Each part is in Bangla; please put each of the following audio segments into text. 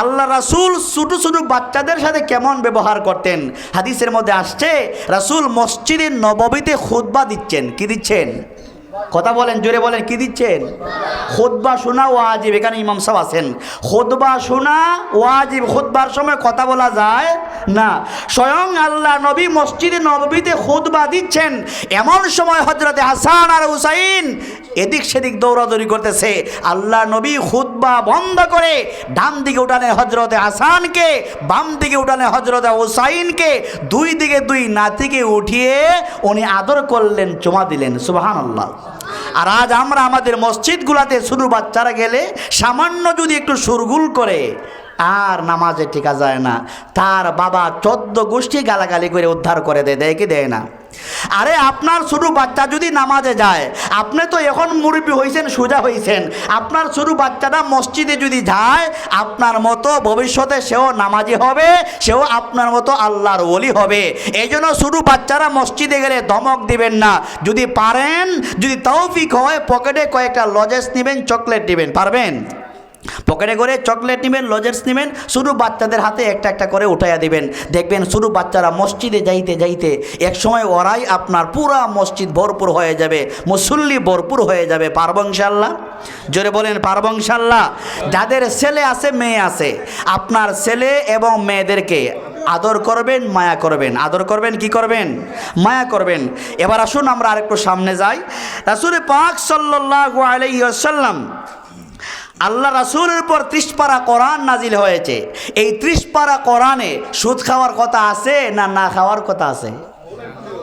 আল্লাহ রাসুল ছোটো ছোটো বাচ্চাদের সাথে কেমন ব্যবহার করতেন? হাদিসের মধ্যে আসছে, রাসুল মসজিদের নববীতে খুদ্া দিচ্ছেন। কি দিচ্ছেন? কথা বলেন, জোরে বলেন, কি দিচ্ছেন? খুতবা শোনা ওয়াজিব, এখানে ইমাম সাহেব আছেন। খুতবা শোনা ওয়াজিব, খুতবার সময় কথা বলা যায় না। স্বয়ং আল্লাহ নবী মসজিদে নববীতে খুতবা দিচ্ছেন। এমন সময় হজরতে হাসান আর হুসাইন এদিক সেদিক দৌড়াদৌড়ি করতেছে। আল্লাহ নবী খুতবা বন্ধ করে ডান দিকে উঠানে হজরতে হাসানকে, বাম দিকে উঠানে হজরতে হুসাইনকে, দুই দিকে দুই নাতিকে উঠিয়ে উনি আদর করলেন, চুমা দিলেন। সুবাহান আল্লাহ আর আজ আমরা আমাদের মসজিদগুলাতে শুধু বাচ্চারা গেলে সামান্য যদি একটু সুরগুল করে, আর নামাজে টিকা যায় না। তার বাবা চোদ্দ গোষ্ঠী গালাগালি করে উদ্ধার করে দেয় দেয় কি? দেয় না। আরে আপনার ছোট বাচ্চা যদি নামাজে যায়, আপনি তো এখন মুরব্বী হয়েছেন সোজা হয়েছেন আপনার ছোট বাচ্চাটা মসজিদে যদি যায়, আপনার মতো ভবিষ্যতে সেও নামাজি হবে, সেও আপনার মতো আল্লাহর ওলি হবে। এই জন্য ছোটো বাচ্চারা মসজিদে গেলে ধমক দিবেন না। যদি পারেন, যদি তৌফিক হয়, পকেটে কয়েকটা লজেস নেবেন, চকলেট দিবেন, পারবেন? পকেটে করে চকলেট নেবেন, লজেন্স নেবেন, শুধু বাচ্চাদের হাতে একটা একটা করে উঠাইয়া দিবেন। দেখবেন শুধু বাচ্চারা মসজিদে যাইতে যাইতে এক সময় ওরাই আপনার পুরা মসজিদ ভরপুর হয়ে যাবে, মুসল্লি ভরপুর হয়ে যাবে। পারবংশাল্লাহ জোরে বলেন পারবংশাল্লাহ যাদের ছেলে আছে, মেয়ে আছে, আপনার ছেলে এবং মেয়েদেরকে আদর করবেন, মায়া করবেন। আদর করবেন, কি করবেন? মায়া করবেন। এবার আসুন, আমরা আরেকটু সামনে যাই। রাসুল পাক সাল্লাল্লাহু আলাইহি ওয়াসাল্লাম আল্লাহ রাসুলের উপর ত্রিশপারা কোরআন নাজিল হয়েছে। এই ত্রিশপারা কোরআনে সুদ খাওয়ার কথা আছে না না খাওয়ার কথা আছে?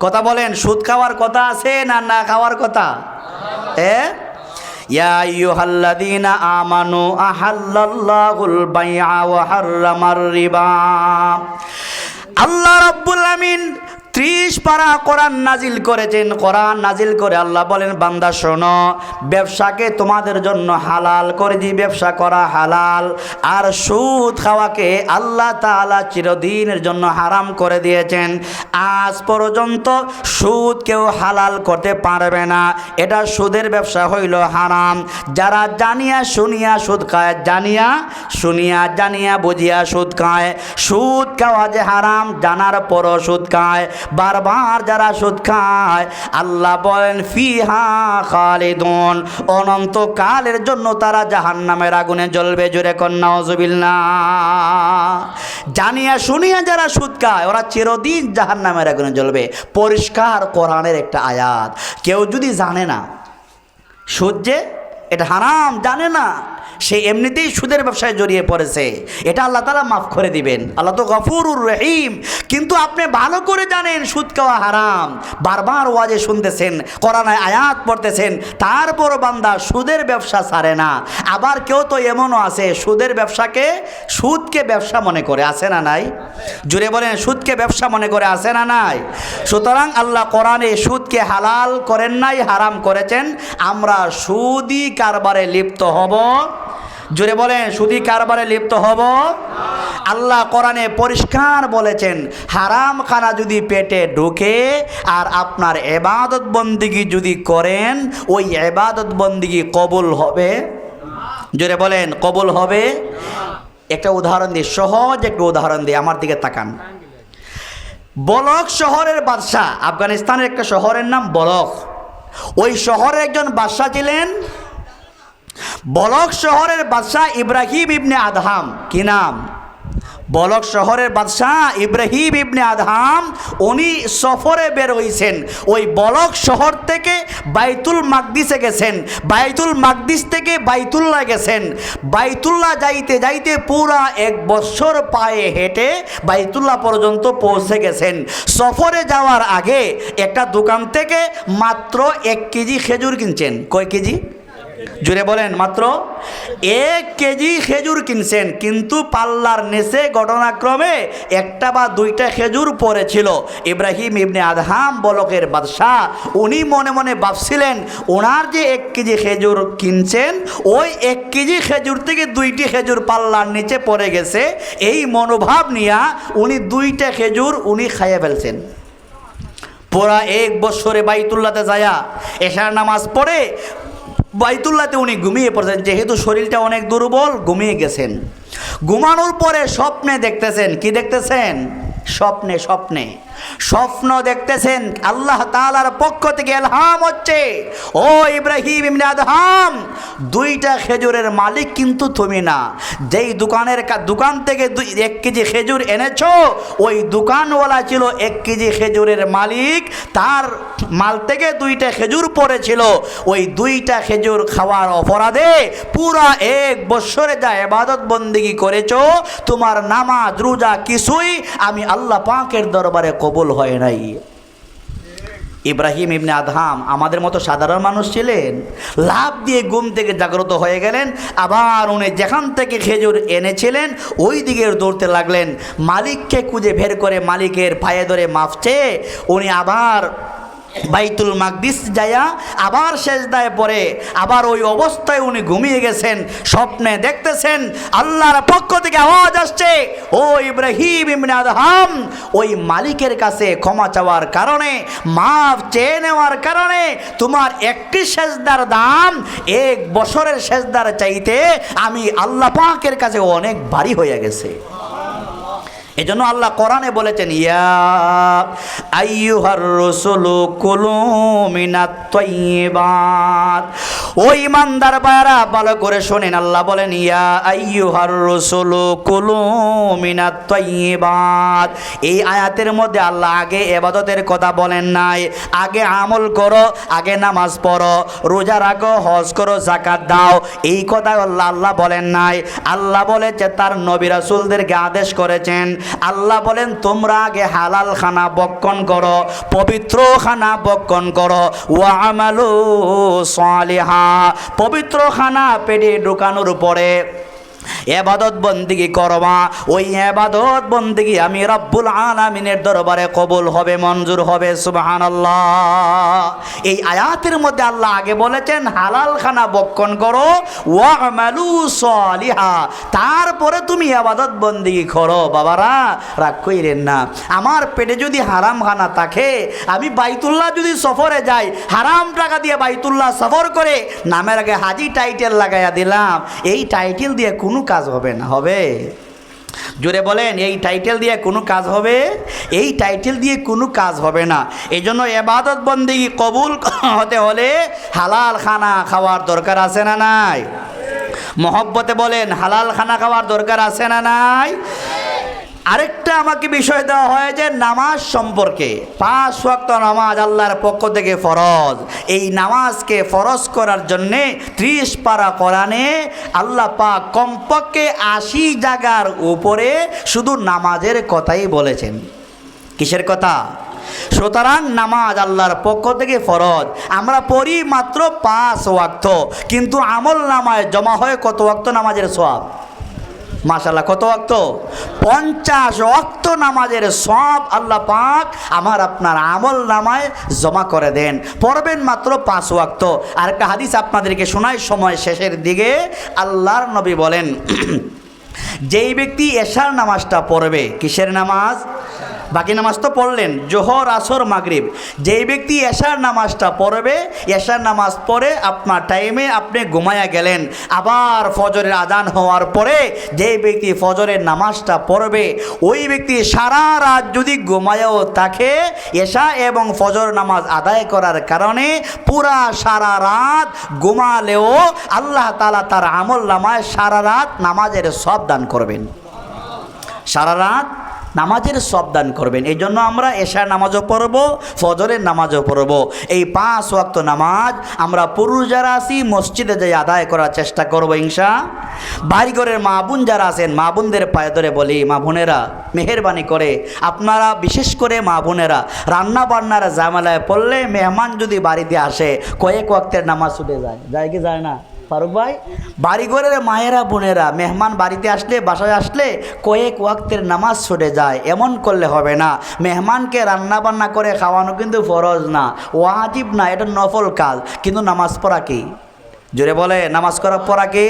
কথা বলেন, সুদ খাওয়ার কথা আছে না না খাওয়ার কথা? ওয়া হাররামার রিবা। আল্লাহ রাব্বুল আমিন ত্রিশ পারা কোরআন নাজিল করেছেন, কোরআন নাজিল করে আল্লাহ বলেন, বান্দা, শোনো, ব্যবসাকে তোমাদের জন্য হালাল করে দিই, ব্যবসা করা হালাল, আর সুদ খাওয়াকে আল্লাহ তাআলা চিরদিনের জন্য হারাম করে দিয়েছেন। আজ পর্যন্ত সুদ কেউ হালাল করতে পারবে না। এটা সুদের ব্যবসা হইল হারাম। যারা জানিয়া শুনিয়া সুদ খায়, জানিয়া শুনিয়া, জানিয়া বুঝিয়া সুদ খায়। সুদ খাওয়া যে হারাম, জানার পরও সুদ খায়। বারবার যারা সুদ খায়, আল্লাহ বলেন, ফিহা খালিদুন। অনন্তকালের জন্য তারা জাহান্নামের আগুনে জ্বলবে, জোরে কন্যা অজবিল্লা জানিয়া শুনিয়া যারা সুদ খায়, ওরা চিরদিন জাহান্নামের আগুনে জ্বলবে। পরিষ্কার কোরআনের একটা আয়াত। কেউ যদি জানে না, সুদ যে, এটা হারাম, জানে না। সে এমনিতেই সুদের ব্যবসায় জড়িয়ে পড়েছে। এটা আল্লাহ তালা মাফ করে দিবেন। আল্লাহ তো গফুরুর রহিম। কিন্তু আপনি ভালো করে জানেন সুদ খাওয়া হারাম। বারবার ওয়াজে শুনতেছেন কোরআনায় আয়াত পড়তেছেন তারপর বান্দা সুদের ব্যবসা ছাড়ে না। আবার কেউ তো এমনও আছে, সুদের ব্যবসাকে সুদকে ব্যবসা মনে করে। আছে না নাই? জুড়ে বলেন, সুদকে ব্যবসা মনে করে আছে না নাই? সুতরাং আল্লাহ কোরআনে সুদকে হালাল করেন নাই, হারাম করেছেন। আমরা সুদি কারবারে লিপ্ত হব। জোরে বলেন সুদি কারবারে লিপ্ত হব? আল্লাহ কোরআনে পরিষ্কার বলেছেন, হারাম খানা যদি পেটে ঢুকে আর আপনার এবাদত বন্দিগি যদি করেন, ওই এবাদত বন্দিগি কবুল হবে? জোরে বলেন, কবুল হবে? একটা উদাহরণ দিই সহজ একটা উদাহরণ দিই আমার দিকে তাকান। বলক শহরের বাদশাহ, আফগানিস্তানের একটা শহরের নাম বলক। ওই শহরে একজন বাদশাহ ছিলেন বলক শহরের বাদশাহ ইব্রাহিম ইবনে আদহাম, কি নাম? বলক শহরের বাদশাহ ইব্রাহিম ইবনে আদহাম, উনি সফরে বের হয়েছেন ওই বলক শহর থেকে বাইতুল মাকদিসে গেছেন। বাইতুল মাকদিস থেকে বাইতুল্লাহ গেছেন। বাইতুল্লাহ যাইতে যাইতে পুরা এক বছর পায়ে হেঁটে বাইতুল্লাহ পর্যন্ত পৌঁছে গেছেন। সফরে যাওয়ার আগে একটা দোকান থেকে মাত্র এক কেজি খেজুর কিনছেন। কয় কেজি? জুড়ে বলেন, মাত্র এক কেজি খেজুর কিনছেন, কিন্তু পাল্লার নেচে ঘটনাক্রমে একটা বা দুইটা খেজুর পড়েছিল। ইব্রাহিম ইবনে আদহাম বলকের বাদশাহ, উনি মনে মনে ভাবছিলেন, ওনার যে এক কেজি খেজুর কিনছেন, ওই এক কেজি খেজুর থেকে দুইটি খেজুর পাল্লার নিচে পড়ে গেছে। এই মনোভাব নিয়া উনি দুইটা খেজুর উনি খাইয়ে ফেলছেন। পুরা এক বছরে বাইতুল্লাতে যায়া এশার নামাজ পড়ে বাইতুল্লাতে উনি ঘুমিয়ে পড়েছেন, যেহেতু শরীরটা অনেক দুর্বল, ঘুমিয়ে গেছেন। ঘুমানোর পরে স্বপ্নে দেখতেছেন, কি দেখতেছেন? স্বপ্নে স্বপ্নে। স্বপ্ন দেখতেছেন, আল্লাহ তাআলার পক্ষ থেকে এলহাম হচ্ছে, ও ইব্রাহিম ইবনে আদহাম, দুইটা খেজুরের মালিক কিন্তু তুমি না। যেই দোকানের দোকান থেকে দুই এক কেজি খেজুর এনেছ, ওই দোকানওয়ালা ছিল এক কেজি খেজুরের মালিক, তার মাল থেকে দুইটা খেজুর পড়েছিল। ওই দুইটা খেজুর খাওয়ার অপরাধে পুরা এক বৎসরে যা এবাদত বন্দিগি করেছ, তোমার নামাজ, রোজা কিছুই আমি আল্লাহ পাকের দরবারে কবুল হয় নাই। ইব্রাহিম ইবনে আদহাম আমাদের মতো সাধারণ মানুষ ছিলেন লাভ দিয়ে ঘুম থেকে জাগ্রত হয়ে গেলেন, আবার উনি যেখান থেকে খেজুর এনেছিলেন, ওই দিকে দৌড়তে লাগলেন। মালিককে খুঁজে বের করে মালিকের পায়ে ধরে চেয়ে উনি আবার বাইতুল মাকদিস যায়া আবার শেষদায় পড়ে, আবার ওই অবস্থায় উনি ঘুমিয়ে গেছেন, স্বপ্নে দেখতেছেন, আল্লাহর পক্ষ থেকে আসছে। ও ইব্রাহিম ইবনে আদহাম, ওই মালিকের কাছে ক্ষমা চাওয়ার কারণে, মাফ চেয়ে নেওয়ার কারণে তোমার একটি সেজদার দাম এক বছরের সেজদার চাইতে আমি আল্লাহ পাকের কাছে অনেক ভারী হয়ে গেছে। এজন্য আল্লাহ কোরআনে বলেছেন, ইয়া আইয়ুহার রাসূলু কুলু মিনাত তাইয়্যিবাত ও ইমানদার বায়রা ভালো করে শুনেন, আল্লাহ বলেন, ইয়া আইয়ুহার রাসূলু কুলু মিনাত তাইয়্যিবাত এই আয়াতের মধ্যে আল্লাহ আগে এবাদতের কথা বলেন নাই। আগে আমল করো, আগে নামাজ পড়ো, রোজা রাখো, হজ করো জাকাত দাও। এই কথা আল্লাহ আল্লাহ বলেন নাই। আল্লাহ বলেছে, তার নবী রাসূলদেরকে আদেশ করেছেন আল্লাহ বলেন, তোমরা আগে হালাল খানা বক্ষণ করো পবিত্র খানা বক্ষণ করো ওয়ামালু সালিহা। পবিত্র খানা পেটে ঢুকানোর পরে এবাদত বন্দিগি করবা। ওই এবাদত বন্দিগি আমি রব্বুল আলামিনের দরবারে কবুল হবে, মঞ্জুর হবে, সুবহানাল্লাহ। এই আয়াতের মধ্যে আল্লাহ আগে বলেছেন হালাল খানা বক্ষণ করো ওয়া আমালু সালিহা। তারপরে তুমি আবাদত বন্দিগি করো। বাবারা, রাগ কইরেন না। আমার পেটে যদি হারাম খানা থাকে, আমি বাইতুল্লাহ যদি সফরে যাই, হারাম টাকা দিয়ে বাইতুল্লাহ সফর করে, নামের আগে হাজি টাইটেল লাগাইয়া দিলাম। এই টাইটেল দিয়ে কোনো কাজ হবে না, হবে। জোরে বলেন, এই টাইটেল দিয়ে কোনো কাজ হবে? এই টাইটেল দিয়ে কোনো কাজ হবে না। এই জন্য এবাদত বন্দি কবুল হতে হলে হালাল খানা খাওয়ার দরকার আছে না নাই? মহব্বতে বলেন, হালাল খানা খাওয়ার দরকার আছে না নাই? আরেকটা আমাকে বিষয় দেওয়া হয় যে নামাজ সম্পর্কে। পাঁচ ওয়াক্ত নামাজ আল্লাহর পক্ষ থেকে ফরজ। এই নামাজকে ফরজ করার জন্যে ত্রিশ পারা কোরআনে আল্লাহ পাক কমপক্ষে আশি জায়গার উপরে শুধু নামাজের কথাই বলেছেন। কিসের কথা? সুতরাং নামাজ আল্লাহর পক্ষ থেকে ফরজ। আমরা পড়ি মাত্র পাঁচ ওয়াক্ত, কিন্তু আমল নামায় জমা হয় কত ওয়াক্ত নামাজের সব মাশাল্লাহ কত অক্ত পঞ্চাশ অক্ত নামাজের সব আল্লাহ পাক আমার আপনার আমল নামায় জমা করে দেন। পড়বেন মাত্র পাঁচ অক্ত আর একটা হাদিস আপনাদেরকে শোনায় সময় শেষের দিকে আল্লাহর নবী বলেন, যেই ব্যক্তি এশার নামাজটা পড়বে, কিসের নামাজ? বাকি নামাজ তো পড়লেন, জোহর, আসর, মাগরিব। যেই ব্যক্তি এশার নামাজটা পড়বে, এশার নামাজ পড়ে আপনার টাইমে আপনি ঘুমায়া গেলেন। আবার ফজরের আজান হওয়ার পরে যেই ব্যক্তি ফজরের নামাজটা পড়বে, ওই ব্যক্তি সারা রাত যদি ঘুমায়ও থাকে, এশা এবং ফজর নামাজ আদায় করার কারণে পুরা সারা রাত ঘুমালেও আল্লাহ তালা তার আমল নামায় সারা রাত নামাজের সব দান করবেন। সারা রাত নামাজের সব দান করবেন। এই জন্য আমরা এশার নামাজও পড়ব, ফজরের নামাজও পড়ব। এই পাঁচ ওয়াক্ত নামাজ আমরা পুরুষ যারা আছি, মসজিদে যাই আদায় করার চেষ্টা করব ইনশা। বাড়িঘরের মা বোন যারা আছেন, মা বোনদের পায়ে ধরে বলি, মা বোনেরা, মেহরবানি করে। আপনারা বিশেষ করে মা বোনেরা রান্না বান্নার জামেলায় পড়লে মেহমান যদি বাড়িতে আসে, কয়েক ওয়াক্তের নামাজ ছুটে যায়। যায় কি যায় না? ফারুক ভাই? বাড়িঘরের মায়েরা, বোনেরা, মেহমান বাড়িতে আসলে, বাসায় আসলে কয়েক ওয়াক্তের নামাজ ছুটে যায়। এমন করলে হবে না। মেহমানকে রান্না বান্না করে খাওয়ানো কিন্তু ফরজ না। ওয়াজিব না, এটা নফল কাজ। কিন্তু নামাজ পড়া কি? জোরে বলে, নামাজ করা পড়া কে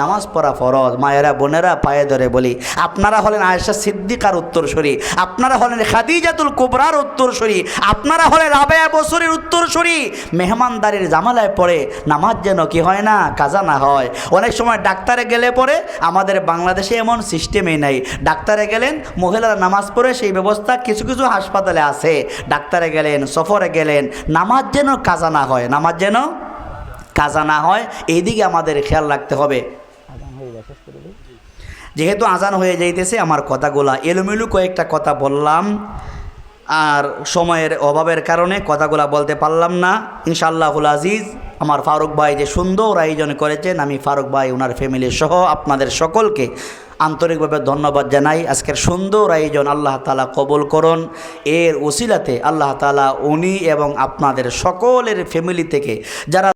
নামাজ পড়া ফরজ। মায়েরা, বোনেরা পায়ে ধরে বলি, আপনারা হলেন আয়েশা সিদ্দিকার উত্তরসূরি, আপনারা হলেন খাদিজাতুল কুবরার উত্তরসূরি, আপনারা হলেন রাবেয়া বসরের উত্তরসূরি। মেহমানদারির জামালায় পড়ে নামাজ যেন কি হয় না, কাজা না হয়। অনেক সময় ডাক্তারে গেলে পরে আমাদের বাংলাদেশে এমন সিস্টেমই নাই। ডাক্তারে গেলেন, মহিলারা নামাজ পড়ে সেই ব্যবস্থা কিছু কিছু হাসপাতালে আছে। ডাক্তারে গেলেন, সফরে গেলেন, নামাজ যেন কাজা না হয়, নামাজ যেন কাজা না হয় এইদিকে আমাদের খেয়াল রাখতে হবে। যেহেতু আজান হয়ে যাইতেছে আমার কথাগুলা এলোমেলু কয়েকটা কথা বললাম আর সময়ের অভাবের কারণে কথাগুলা বলতে পারলাম না। ইনশাআল্লাহুল আজিজ আমার ফারুক ভাই যে সুন্দর আয়োজন করেছেন আমি ফারুক ভাই ওনার ফ্যামিলি সহ আপনাদের সকলকে আন্তরিকভাবে ধন্যবাদ জানাই। আজকের সুন্দর আয়োজন আল্লাহ তালা কবুল করুন। এর ওসিলাতে আল্লাহ তালা উনি এবং আপনাদের সকলের ফ্যামিলি থেকে যারা